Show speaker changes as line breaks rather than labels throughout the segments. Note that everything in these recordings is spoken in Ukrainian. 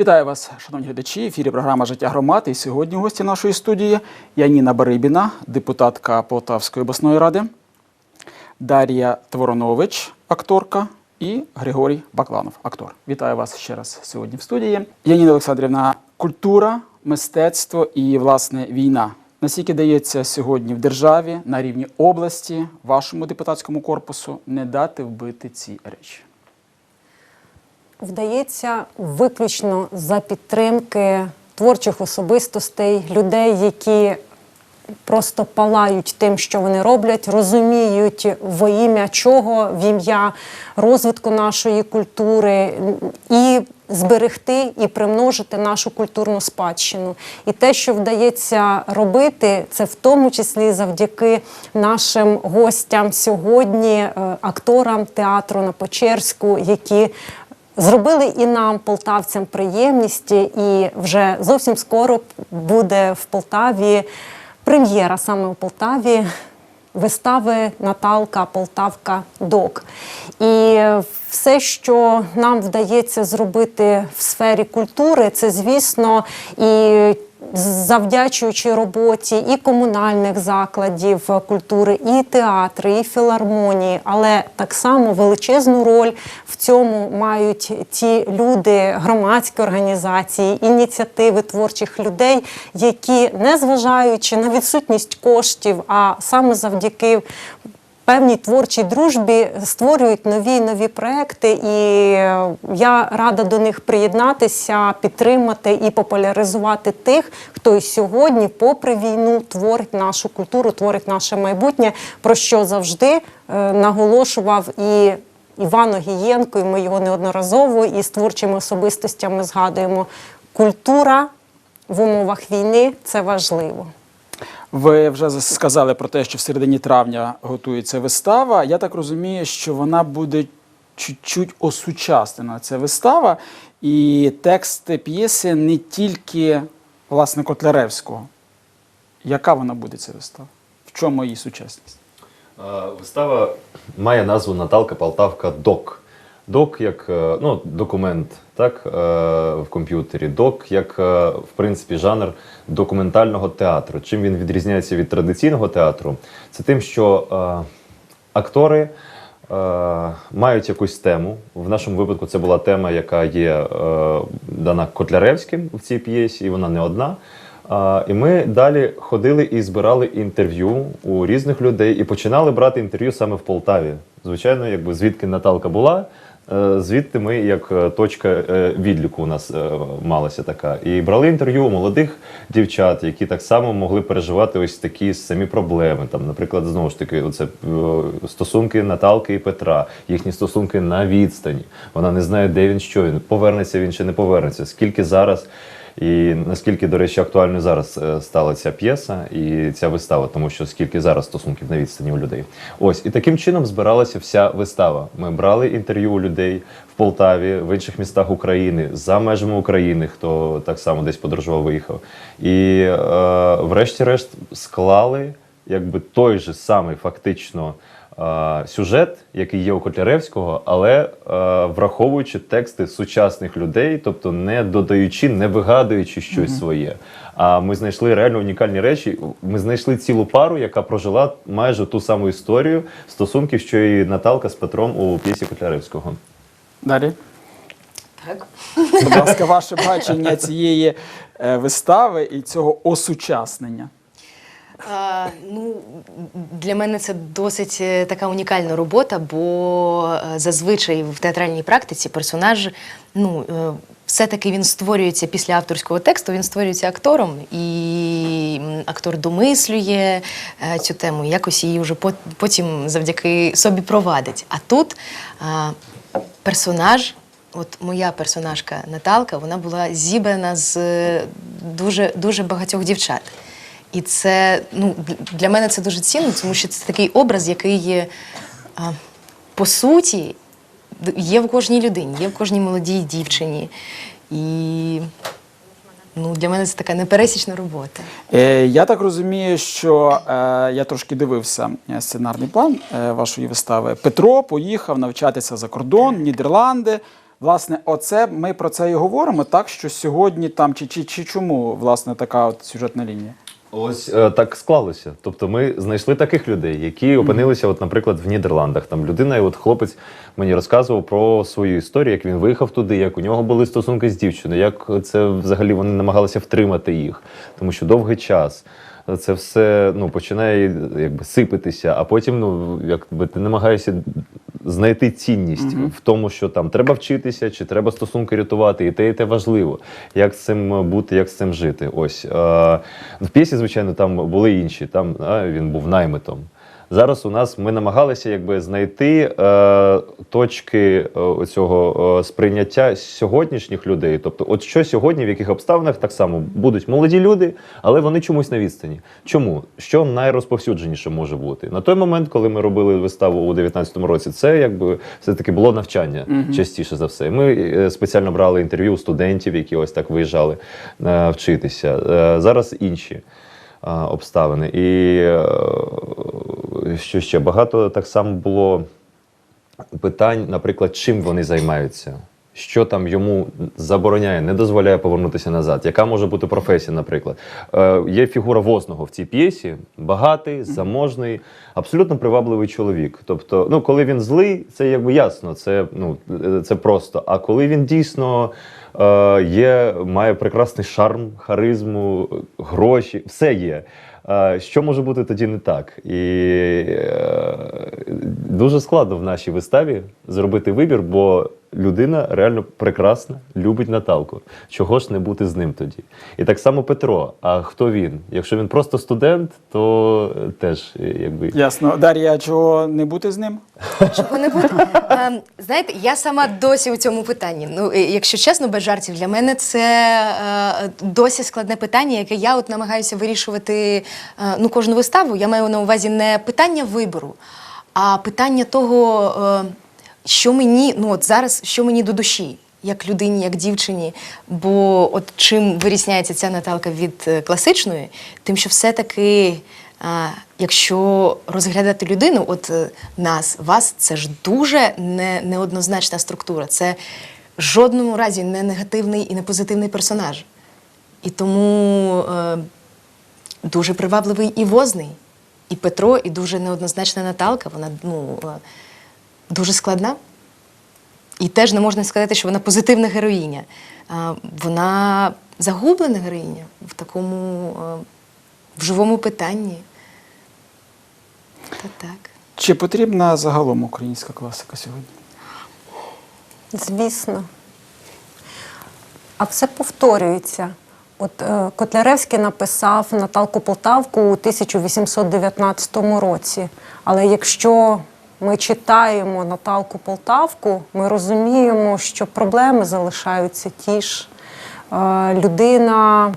Вітаю вас, шановні глядачі. Ефірі програма Життя громад. І сьогодні гості нашої студії Яніна Барибіна, депутатка Полтавської обласної ради, Дар'я Творонович, акторка, і Григорій Бакланов, актор. Вітаю вас ще раз сьогодні в студії. Яніна Олександрівна, культура, мистецтво і власне війна. Наскільки дається сьогодні в державі на рівні області, вашому депутатському корпусу не дати вбити ці речі?
Вдається виключно за підтримки творчих особистостей, людей, які просто палають тим, що вони роблять, розуміють во ім'я чого, в ім'я розвитку нашої культури і зберегти і примножити нашу культурну спадщину. І те, що вдається робити, це в тому числі завдяки нашим гостям сьогодні, е, акторам театру на Печерську, які Зробили і нам, полтавцям, приємність, і вже зовсім скоро буде в Полтаві прем'єра саме у Полтаві вистави Наталка Полтавка Док. І все, що нам вдається зробити в сфері культури, це, звісно, і завдячуючи роботі і комунальних закладів культури, і театри, і філармонії, але так само величезну роль в цьому мають ті люди, громадські організації, ініціативи творчих людей, які, незважаючи на відсутність коштів, а саме завдяки певній творчій дружбі створюють нові нові проекти, і е, я рада до них приєднатися, підтримати і популяризувати тих, хто і сьогодні, попри війну, творить нашу культуру, творить наше майбутнє, про що завжди е, наголошував і. Іван Огієнко, і ми його неодноразово і з творчими особистостями згадуємо. Культура в умовах війни це важливо.
Ви вже сказали про те, що в середині травня готується вистава. Я так розумію, що вона буде чуть-чуть осучаснена. Ця вистава, і тексти п'єси не тільки власне Котляревського. Яка вона буде ця вистава? В чому її сучасність?
Вистава має назву Наталка Полтавка Док. Док як е, ну, документ так, е, в комп'ютері, док як е, в принципі жанр документального театру. Чим він відрізняється від традиційного театру? Це тим, що актори мають якусь тему. В нашому випадку це була тема, яка є дана Котляревським в цій п'єсі, і вона не одна. І ми далі ходили і збирали інтерв'ю у різних людей і починали брати інтерв'ю саме в Полтаві. Звичайно, якби звідки Наталка була, звідти ми як е, точка е, відліку у нас е, малася така. І брали інтерв'ю у молодих дівчат, які так само могли переживати ось такі самі проблеми. Там, наприклад, знову ж таки, оце е, стосунки Наталки і Петра, їхні стосунки на відстані. Вона не знає, де він що він повернеться він чи не повернеться. Скільки зараз. І наскільки, до речі, актуальною зараз е, стала ця п'єса і ця вистава, тому що скільки зараз стосунків на відстані у людей. Ось і таким чином збиралася вся вистава. Ми брали інтерв'ю у людей в Полтаві, в інших містах України, за межами України, хто так само десь подорожував, виїхав. І е, врешті-решт склали якби той же самий фактично. Е, Сюжет, який є у Котляревського, але е, враховуючи тексти сучасних людей, тобто не додаючи, не вигадуючи щось своє. А ми знайшли реально унікальні речі. Ми знайшли цілу пару, яка прожила майже ту саму історію стосунків, що і Наталка з Петром у п'єсі Котляревського.
Далі.
Так.
Будь ласка, ваше бачення цієї е, вистави і цього осучаснення.
А, ну, для мене це досить е, така унікальна робота, бо е, зазвичай в театральній практиці персонаж, ну, е, все-таки він створюється після авторського тексту, він створюється актором, і актор домислює цю тему, якось її вже пот- потім завдяки собі провадить. А тут а, персонаж. От моя персонажка Наталка, вона була зібрана з дуже, дуже багатьох дівчат. І це ну, для мене це дуже цінно, тому що це такий образ, який є, а, по суті є в кожній людині, є в кожній молодій дівчині. І ну, для мене це така непересічна робота.
Е, Я так розумію, що е, я трошки дивився е, сценарний план е, вашої вистави. Петро поїхав навчатися за кордон, Нідерланди. Власне, оце ми про це і говоримо, так що сьогодні там чи, чи, чи чому власне така от сюжетна лінія?
Ось е, так склалося. Тобто ми знайшли таких людей, які опинилися, от, наприклад, в Нідерландах. Там людина, і от хлопець мені розказував про свою історію, як він виїхав туди, як у нього були стосунки з дівчиною, як це взагалі вони намагалися втримати їх, тому що довгий час. Це все ну, починає якби сипатися, а потім ну, якби ти намагаєшся знайти цінність в тому, що там треба вчитися, чи треба стосунки рятувати, і те, і те важливо. Як з цим бути, як з цим жити. Ось е, в п'єсі, звичайно, там були інші. Там а, він був наймитом. Зараз у нас ми намагалися якби знайти е, точки е, цього е, сприйняття сьогоднішніх людей. Тобто, от що сьогодні, в яких обставинах так само будуть молоді люди, але вони чомусь на відстані. Чому? Що найрозповсюдженіше може бути? На той момент, коли ми робили виставу у 19-му році, це якби все-таки було навчання частіше за все. Ми е, спеціально брали інтерв'ю у студентів, які ось так виїжджали е, вчитися. Е, зараз інші обставини. І е, що ще багато так само було питань, наприклад, чим вони займаються. Що там йому забороняє, не дозволяє повернутися назад? Яка може бути професія, наприклад? Е, є фігура возного в цій п'єсі, багатий, заможний, абсолютно привабливий чоловік. Тобто, ну, коли він злий, це якби ясно, це, ну, е, це просто. А коли він дійсно є, має прекрасний шарм, харизму, гроші, все є. Е, Що може бути тоді не так? І е, дуже складно в нашій виставі зробити вибір, бо людина реально прекрасна, любить Наталку. Чого ж не бути з ним тоді? І так само Петро. А хто він? Якщо він просто студент, то е, теж е, якби
Ясно. Дар'я, чого не бути з ним?
Чого не буде? Ем, Знаєте, я сама досі у цьому питанні. Ну, якщо чесно, без жартів, для мене це е, досі складне питання, яке я от намагаюся вирішувати ну, кожну виставу. Я маю на увазі не питання вибору, а питання того, що мені, ну от зараз, що мені до душі. Як людині, як дівчині, бо от чим вирісняється ця Наталка від е, класичної, тим, що все-таки якщо розглядати людину, от е, нас, вас, це ж дуже не, неоднозначна структура. Це в жодному разі не негативний і не позитивний персонаж. І тому е, дуже привабливий і возний, і Петро, і дуже неоднозначна Наталка. Вона ну, е, дуже складна. І теж не можна сказати, що вона позитивна героїня. Вона загублена героїня в такому в живому питанні. Та так.
Чи потрібна загалом українська класика сьогодні?
Звісно. А все повторюється. От е, Котляревський написав Наталку Полтавку у 1819 році. Але якщо ми читаємо Наталку Полтавку, ми розуміємо, що проблеми залишаються ті ж. Е, людина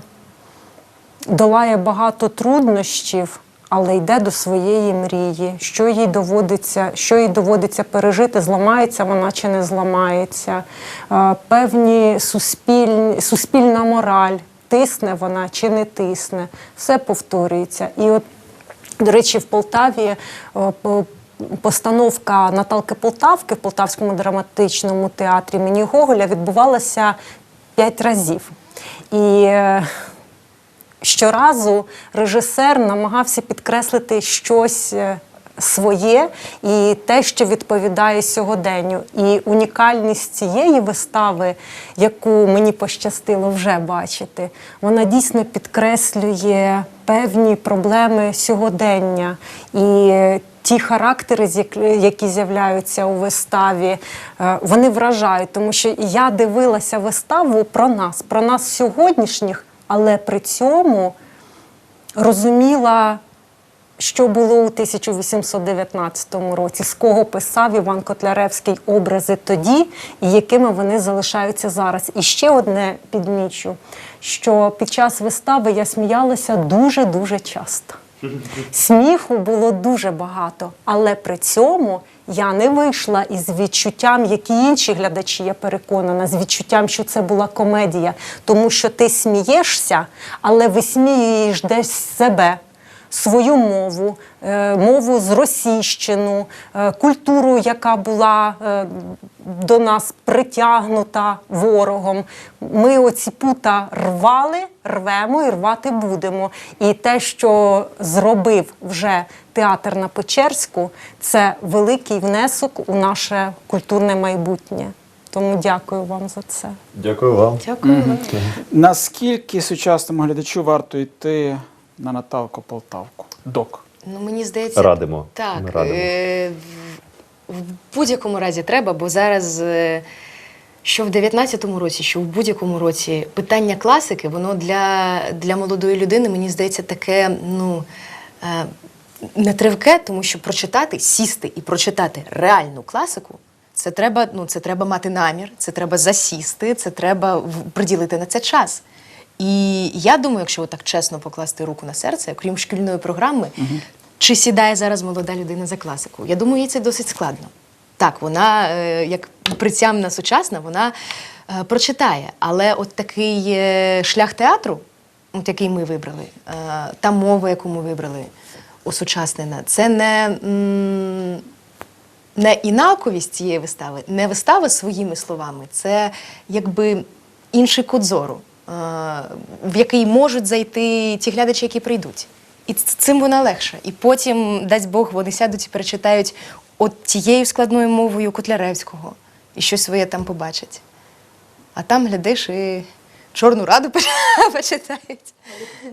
долає багато труднощів, але йде до своєї мрії. Що їй доводиться, що їй доводиться пережити, зламається вона чи не зламається. Е, Певні суспільні, суспільна мораль, тисне вона чи не тисне, все повторюється. І от, до речі, в Полтаві. По- Постановка Наталки Полтавки в Полтавському драматичному театрі імені Гоголя відбувалася п'ять разів. І е, щоразу режисер намагався підкреслити щось е, своє і те, що відповідає сьогоденню. І унікальність цієї вистави, яку мені пощастило вже бачити, вона дійсно підкреслює певні проблеми сьогодення. І Ті характери, які з'являються у виставі, е, вони вражають, тому що я дивилася виставу про нас, про нас сьогоднішніх, але при цьому розуміла, що було у 1819 році, з кого писав Іван Котляревський образи тоді і якими вони залишаються зараз. І ще одне підмічу, що під час вистави я сміялася дуже-дуже часто. Сміху було дуже багато, але при цьому я не вийшла із відчуттям, як і інші глядачі, я переконана, з відчуттям, що це була комедія, тому що ти смієшся, але висміюєш десь себе. Свою мову, е, мову зросійщену, е, культуру, яка була е, до нас притягнута ворогом. Ми оці пута рвали, рвемо і рвати будемо. І те, що зробив вже театр на Печерську, це великий внесок у наше культурне майбутнє. Тому дякую вам за це.
Дякую вам.
Дякую. вам.
Наскільки сучасному глядачу варто йти на Наталку Полтавку? Док.
Ну, мені здається,
Радимо.
Так,
Ми радимо.
е, в, в будь-якому разі треба, бо зараз, е, що в 19-му році, що в будь-якому році, питання класики, воно для, для молодої людини, мені здається, таке, ну. Е, нетривке, тому що прочитати, сісти і прочитати реальну класику, це треба, ну, це треба мати намір, це треба засісти, це треба в- приділити на це час. І я думаю, якщо так чесно покласти руку на серце, крім шкільної програми, чи сідає зараз молода людина за класику? Я думаю, їй це досить складно. Так, вона, е, як притямна сучасна, вона е, прочитає. Але от такий е, шлях театру, от який ми вибрали, та мова, яку ми вибрали, осучаснена, це не. не інаковість цієї вистави, не вистава своїми словами, це якби інший код зору, в який можуть зайти ті глядачі, які прийдуть. І цим вона легша. І потім, дасть Бог, вони сядуть і перечитають от тією складною мовою Котляревського і щось своє там побачать. А там, глядиш, і Чорну раду почитають.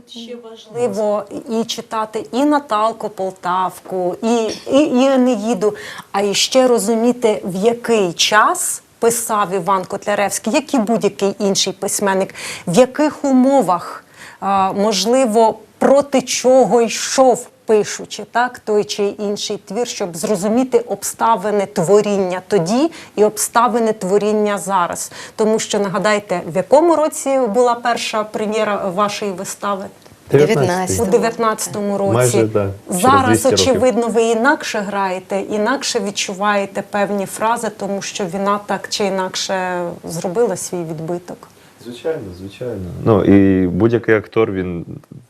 Ще важливо і читати і Наталку Полтавку, і, і, і Енеїду, а і ще розуміти, в який час писав Іван Котляревський, як і будь-який інший письменник, в яких умовах, можливо, проти чого йшов. Пишучи так той чи інший твір, щоб зрозуміти обставини творіння тоді і обставини творіння зараз. Тому що нагадайте, в якому році була перша прем'єра вашої вистави?
19.
У 19-му році.
Майже, да,
Зараз,
200 років.
очевидно, ви інакше граєте, інакше відчуваєте певні фрази, тому що війна так чи інакше зробила свій відбиток.
Звичайно, звичайно. Ну і будь-який актор він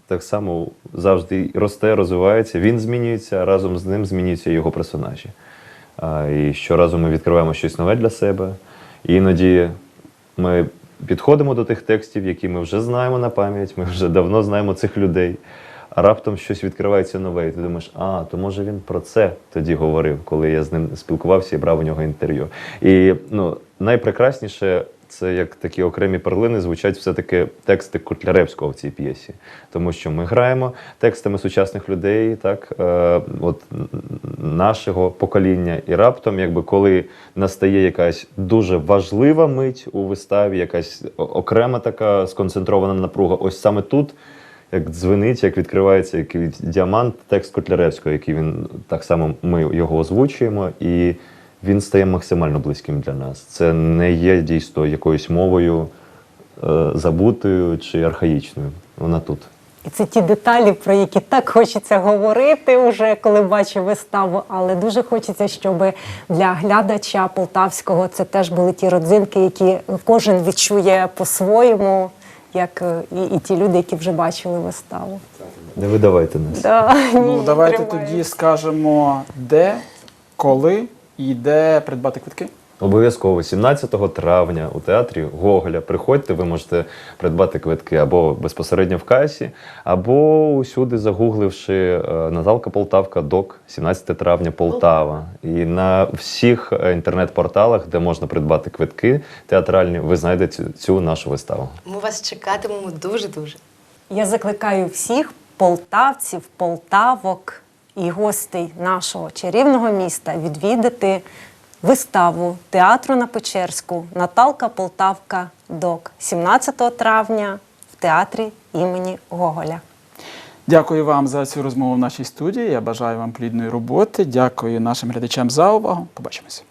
так само завжди росте, розвивається. Він змінюється, разом з ним змінюються його персонажі. А, і щоразу ми відкриваємо щось нове для себе. І іноді ми підходимо до тих текстів, які ми вже знаємо на пам'ять, ми вже давно знаємо цих людей. А раптом щось відкривається нове, і ти думаєш, а то може він про це тоді говорив, коли я з ним спілкувався і брав у нього інтерв'ю. І ну, найпрекрасніше це як такі окремі перлини звучать все-таки тексти Котляревського в цій п'єсі. Тому що ми граємо текстами сучасних людей, так, е, от нашого покоління. І раптом, якби коли настає якась дуже важлива мить у виставі, якась окрема така сконцентрована напруга, ось саме тут. Як дзвенить, як відкривається який діамант, текст Котляревського, який він так само ми його озвучуємо, і він стає максимально близьким для нас. Це не є дійсно якоюсь мовою е, забутою чи архаїчною. Вона тут.
І це ті деталі, про які так хочеться говорити, вже коли бачу виставу. Але дуже хочеться, щоб для глядача полтавського це теж були ті родзинки, які кожен відчує по-своєму, як е, і, і ті люди, які вже бачили виставу.
Не видавайте нас.
Да,
Ну,
ні,
давайте
тримаю.
тоді скажемо, де, коли і де придбати квитки.
Обов'язково 17 травня у театрі Гоголя. Приходьте, ви можете придбати квитки або безпосередньо в касі, або усюди загугливши е, Наталка Полтавка Док, 17 травня Полтава. І на всіх інтернет-порталах, де можна придбати квитки театральні, ви знайдете цю, цю нашу виставу.
Ми вас чекатимемо дуже-дуже.
Я закликаю всіх полтавців, полтавок і гостей нашого чарівного міста відвідати виставу театру на Печерську Наталка Полтавка Док 17 травня в театрі імені Гоголя.
Дякую вам за цю розмову в нашій студії. Я бажаю вам плідної роботи. Дякую нашим глядачам за увагу. Побачимося.